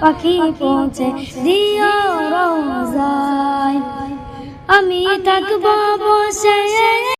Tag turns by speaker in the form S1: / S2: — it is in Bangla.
S1: পাখি পৌঁছে দিও রোজায়। আমি থাকব বসে।